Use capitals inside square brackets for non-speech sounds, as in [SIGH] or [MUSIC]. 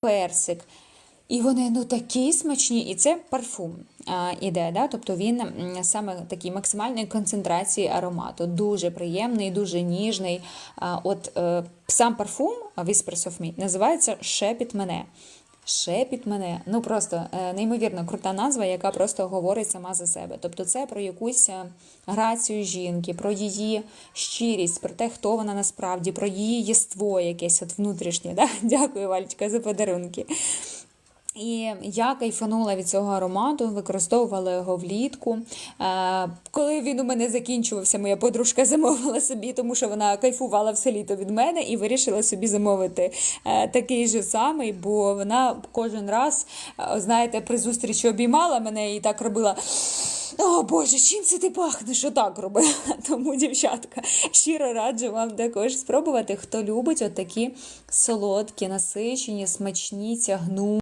персик. І вони ну такі смачні, і це парфум а, іде, да? тобто він саме такий максимальної концентрації аромату, дуже приємний, дуже ніжний. А, от е, сам парфум Whispers of Me називається Шепіт мене. Шепіт мене. Ну просто е, неймовірно крута назва, яка просто говорить сама за себе. Тобто, це про якусь е, грацію жінки, про її щирість, про те, хто вона насправді, про її єство якесь от внутрішнє. Да? [LAUGHS] Дякую, Валечка, за подарунки. І я кайфанула від цього аромату, використовувала його влітку. Е, Коли він у мене закінчувався, моя подружка замовила собі, тому що вона кайфувала все літо від мене і вирішила собі замовити е, такий же самий, бо вона кожен раз, е, знаєте, при зустрічі обіймала мене і так робила. О Боже, чим це ти пахнеш? Отак робила. [LAUGHS] Тому, дівчатка, щиро раджу вам також спробувати, хто любить отакі солодкі, насичені, смачні, тягну.